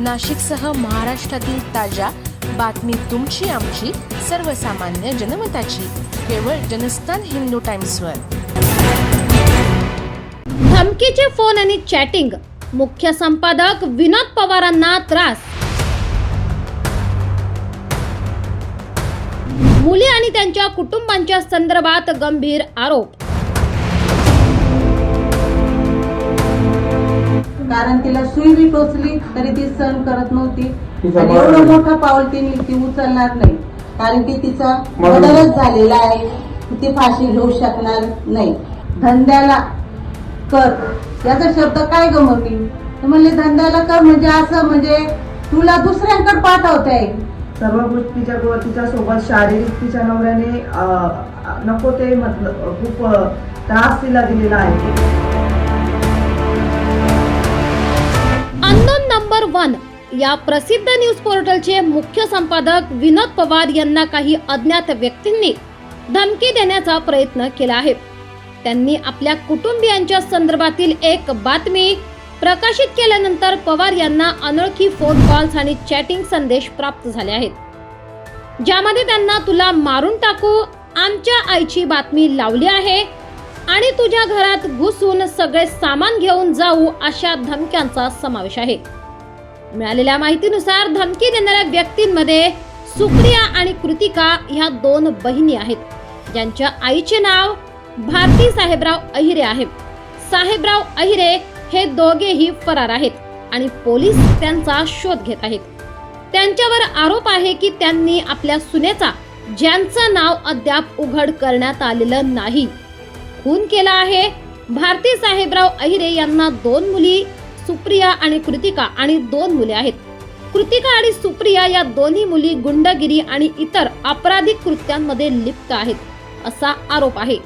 नाशिकसह महाराष्ट्रातील ताज्या बातमी तुमची आमची सर्वसामान्य जनमताची. केवळ जनस्थान हिंदू टाइम्सवर. धमकीचे फोन आणि चॅटिंग. मुख्य संपादक विनोद पवारांना त्रास. मुली आणि त्यांच्या कुटुंबांच्या संदर्भात गंभीर आरोप. कारण तिला सुई बी टोचली तरी ती सहन करत नव्हती. आणि एवढं मोठं पाऊल तिने ती उचलणार नाही. कारण की तिचा बदलच झालेला आहे. की ती फाशी घेऊ शकणार नाही. धंद्याला कर. याचा शब्द काय ग मम्मी? तर म्हणले धंद्याला कर म्हणजे असं म्हणजे तुला दुसऱ्यांकडे पाठवताय. सर्व गोष्टी तिच्या तिच्या सोबत शारीरिक तिच्या नवऱ्याने नको ते मतलब खूप त्रास तिला दिलेला आहे. नंबर वन या प्रसिद्ध न्यूज पोर्टलचे मुख्य संपादक विनोद पवार यांना काही अज्ञात व्यक्तींनी धमकी देण्याचा प्रयत्न केला आहे. त्यांनी आपल्या कुटुंबियांच्या संदर्भातील एक बातमी प्रकाशित केल्यानंतर पवार यांना अनोळखी फोन कॉल्स आणि चॅटिंग संदेश प्राप्त झाले आहेत. ज्यामध्ये त्यांना तुला मारून टाकू आमच्या आईची बातमी लावली आहे आणि तुझ्या घरात घुसून सगळे सामान घेऊन जाऊ अशा धमक्यांचा समावेश आहे. मिळालेल्या माहितीनुसार धमकी देणाऱ्या व्यक्तींमध्ये सुप्रिया आणि कृतिका ह्या दोन बहिणी आहेत. ज्यांच्या आईचे नाव भारती साहेबराव अहिरे आहे. साहेबराव अहिरे हे दोघेही फरार आहेत आणि पोलीस त्यांचा शोध घेत आहेत. त्यांच्यावर आरोप आहे की त्यांनी आपल्या सुनेचा ज्यांचं नाव अद्याप उघड करण्यात आलेलं नाही खून केला आहे. भारती साहेबराव अहिरे यांना दोन मुली सुप्रिया आणि कृतिका आणि दोन मुले आहेत. कृतिका आणि सुप्रिया या दोन्ही मुली गुंडगिरी आणि इतर आपराधिक कृत्यांमध्ये लिप्त आहेत असा आरोप आहे.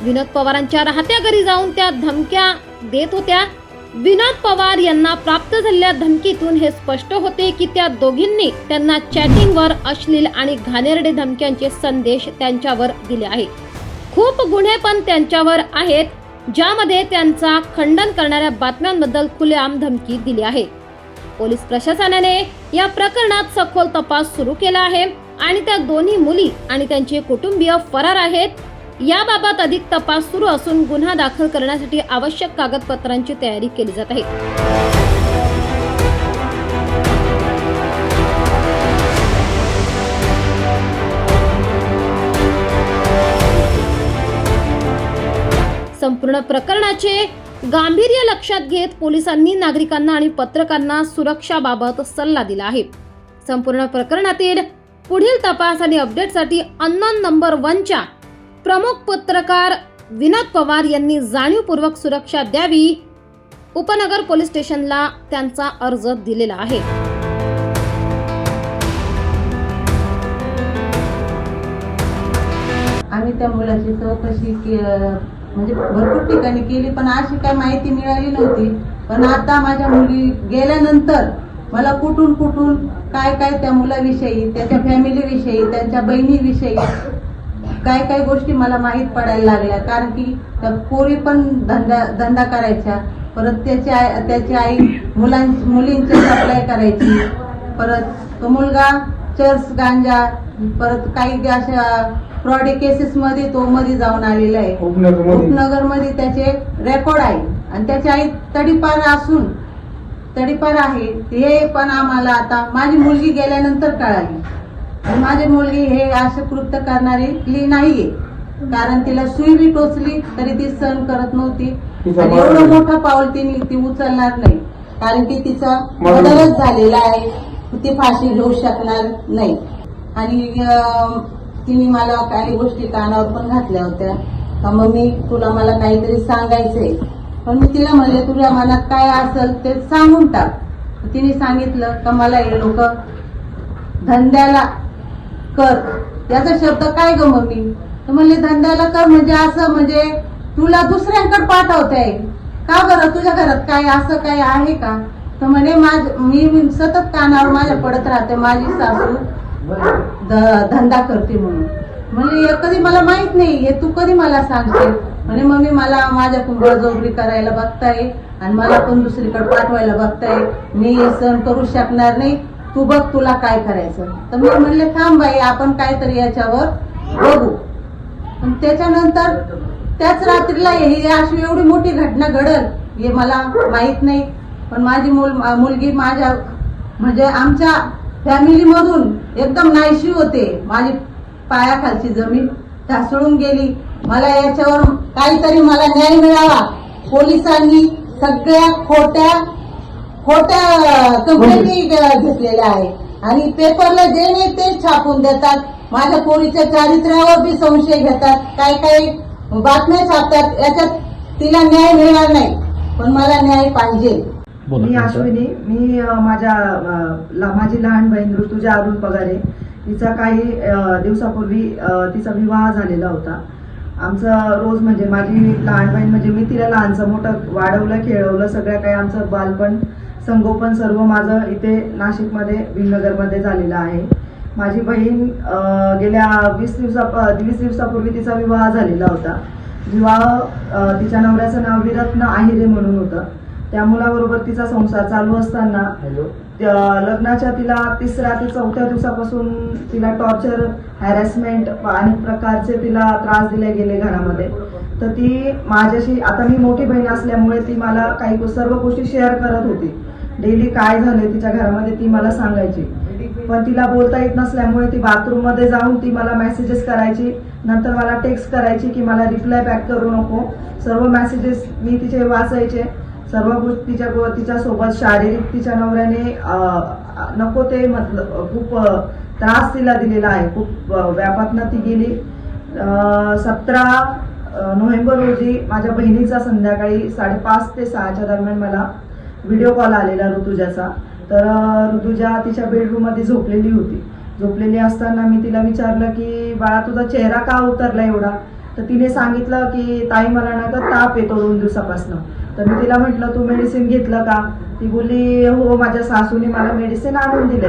विनोद पवारांच्या राहत्या घरी जाऊन त्या धमक्या देत होत्या. विनोद पवार यांना प्राप्त झालेल्या धमकीतून हे स्पष्ट होते की त्या दोघींनी त्यांना चॅटिंगवर अश्लील आणि घाणेरडे धमक्यांचे संदेश त्यांच्यावर दिले आहे खूप गुन्हे पण त्यांच्यावर आहेत. ज्यामध्ये त्यांचा खंडन करणाऱ्या बातम्यांबद्दल खुलेआम धमकी दिली आहे. पोलीस प्रशासनाने या प्रकरणात सखोल तपास सुरू केला आहे आणि त्या दोन्ही मुली आणि त्यांचे कुटुंबीय फरार आहेत. याबाबत अधिक तपास सुरू असून गुन्हा दाखल करण्यासाठी आवश्यक कागदपत्रांची तयारी केली जात आहे. संपूर्ण प्रकरणाचे गांभीर्य लक्षात घेत पोलिसांनी नागरिकांना आणि पत्रकारांना सुरक्षाबाबत सल्ला दिला आहे. संपूर्ण प्रकरणातील पुढील तपास आणि अपडेटसाठी अननोन नंबर वनच्या प्रमुख पत्रकार विनोद पवार यांनी जाणीवपूर्वक सुरक्षा द्यावी उपनगर पोलीस स्टेशनला त्यांचा अर्ज दिलेला आहे. आम्ही त्या मुलाची चौकशी म्हणजे भरपूर ठिकाणी केली पण अशी काही माहिती मिळाली नव्हती. पण आता माझ्या मुली गेल्यानंतर मला कुठून कुठून काय काय त्या मुलाविषयी त्याच्या फॅमिलीविषयी त्यांच्या बहिणीविषयी काय काय गोष्टी मला माहीत पडायला लागल्या. कारण की त्या पोरी पण धंदा धंदा करायच्या. परत त्याची आई त्याची आई मुलां मुलींची सप्लाय करायची. परत तो मुलगा चर्च गांजा परत काही अशा फ्रॉडी केसेस मध्ये तो मध्ये जाऊन आलेला आहे. उपनगरमध्ये त्याचे रेकॉर्ड आहे. आणि त्याची आई तडीपार असून तडीपार आहे. हे पण आम्हाला आता माझी मुलगी गेल्यानंतर कळाली. माझी मुलगी हे असे कृत्य करणारी नाहीये. कारण तिला सुई बी टोचली तरी ती सहन करत नव्हती. आणि एवढं मोठं पाऊल तिने ती उचलणार नाही. कारण की तिचा बदलच झालेला आहे. ती फाशी घेऊ शकणार नाही. आणि तिने मला काही गोष्टी कानावर पण घातल्या होत्या. का मम्मी तुला मला काहीतरी सांगायचंय. पण मी तिला म्हणले तुझ्या मनात काय असेल ते सांगून टाक. तिने सांगितलं का मला हे लोक धंद्याला कर. याचा शब्द काय ग मम्मी? तर म्हणले धंद्याला कर म्हणजे असं म्हणजे तुला दुसऱ्यांकडे पाठवताय का बरं? तुझ्या घरात काय असं काय आहे का? तर म्हणे माझ मी सतत कानावर माझ्या पडत राहते माझी सासू धंदा करते म्हणून. म्हणजे कधी मला माहीत नाही हे तू कधी मला सांगशील? म्हणे मम्मी मला माझ्याकडून बळजबरी करायला बघताय आणि मला पण दुसरीकडे पाठवायला बघताय. मी हे सण करू शकणार नाही. तू बघ तुला काय करायचं. तर मी म्हणले थांब बाई आपण काहीतरी याच्यावर बघू. पण त्याच्यानंतर त्याच रात्रीला ही अशी एवढी मोठी घटना घडल हे मला माहीत नाही. पण माझी मुल मुलगी माझ्या म्हणजे आमच्या फॅमिली मधून एकदम नाहीशी होते. माझी पायाखालची जमीन ढासळून गेली. मला याच्यावर काहीतरी मला न्याय मिळावा. पोलिसांनी सगळ्या खोट्या खोट्या कंप्लेंटी घेतलेल्या आहे आणि पेपरला जे नाही ते छापून देतात. माझ्या पोरीच्या चारित्र्यावर बी संशय घेतात. काही काही बातम्या छापतात. याच्यात तिला न्याय मिळणार नाही. पण मला न्याय पाहिजे. मी अश्विनी मी माझ्या माझी लहान बहीण ऋतुजा अरुण पगारे तिचा काही दिवसापूर्वी तिचा विवाह झालेला होता. आमचं रोज म्हणजे माझी लहान बहीण म्हणजे मी तिला लहानचं मोठं वाढवलं खेळवलं सगळं काही आमचं बालपण संगोपन सर्व माझं इथे नाशिकमध्ये भीमनगरमध्ये झालेलं आहे. माझी बहीण गेल्या वीस दिवसा वीस दिवसापूर्वी तिचा विवाह झालेला होता. विवाह तिच्या नवऱ्याचं नाव विरत्न आहिरे म्हणून होतं. त्या मुलाबरोबर तिचा संसार चालू असताना लग्नाच्या तिला तिसऱ्या ते चौथ्या दिवसापासून तिला टॉर्चर हॅरेसमेंट अनेक प्रकारचे तिला त्रास दिले गेले घरामध्ये. तर ती माझ्याशी आता मी मोठी बहीण असल्यामुळे ती मला काही सर्व गोष्टी शेअर करत होती. डेली काय झाले तिच्या घरामध्ये ती मला सांगायची. पण तिला बोलता येत नसल्यामुळे ती बाथरूममध्ये जाऊन ती मला मेसेजेस करायची. नंतर मला टेक्स्ट करायची की मला रिप्लाय बॅक करू नको. सर्व मेसेजेस मी तिचे वाचायचे. सर्व गोष्टी तिच्या गो- तिच्या सोबत शारीरिक तिच्या नवऱ्याने नको ते मतलब खूप त्रास तिला दिलेला आहे. खूप व्यापातनं ती गेली. सतरा नोव्हेंबर रोजी माझ्या बहिणीचा संध्याकाळी साडेपाच ते सहाच्या दरम्यान मला व्हिडिओ कॉल आलेला ऋतुजाचा. तर ऋतुजा तिच्या बेडरूममध्ये झोपलेली होती. झोपलेली असताना मी तिला विचारलं की बाळा तुझा चेहरा का उतरला एवढा? तर तिने सांगितलं की ताई मला ना का ताप येतो दोन दिवसापासून. तर मी तिला म्हटलं तू मेडिसिन घेतलं का? ती बोलली हो माझ्या सासूने मला मेडिसिन आणून दिले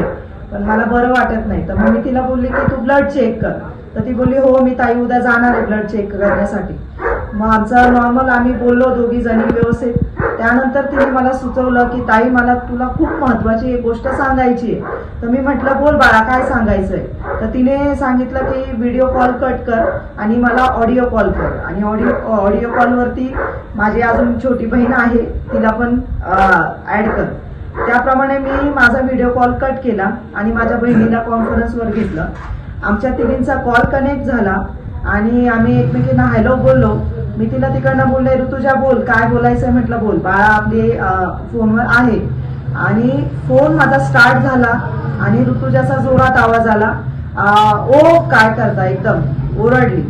पण मला बरं वाटत नाही. तर मग मी तिला बोलली की तू ब्लड चेक कर. तर ती बोलली हो मी ताई उद्या जाणार आहे ब्लड चेक करण्यासाठी. मग आमचा नॉर्मल आम्ही बोललो दोघी जणी व्यवस्थित. त्यानंतर तिने मला सुचवलं की ताई मला तुला खूप महत्वाची एक गोष्ट सांगायची आहे. तर मी म्हटलं बोल बाळा काय सांगायचंय? तर तिने सांगितलं की व्हिडिओ कॉल कट कर आणि मला ऑडिओ कॉल कर. आणि ऑडिओ ऑडिओ कॉलवरती माझी अजून छोटी बहीण आहे तिला पण ऍड कर. त्याप्रमाणे मी माझा व्हिडिओ कॉल कट केला आणि माझ्या बहिणीला कॉन्फरन्सवर घेतलं. आमच्या तिघींचा कॉल कनेक्ट झाला आणि आम्ही एकमेकींना हॅलो बोललो. मी तिला तिकडनं बोलले ऋतुजा बोल काय बोलायचंय म्हटलं बोल बाळा आपली फोनवर आहे. आणि फोन माझा स्टार्ट झाला आणि ऋतुजाचा जोरात आवाज आला. ओ काय करता एकदम ओरडली.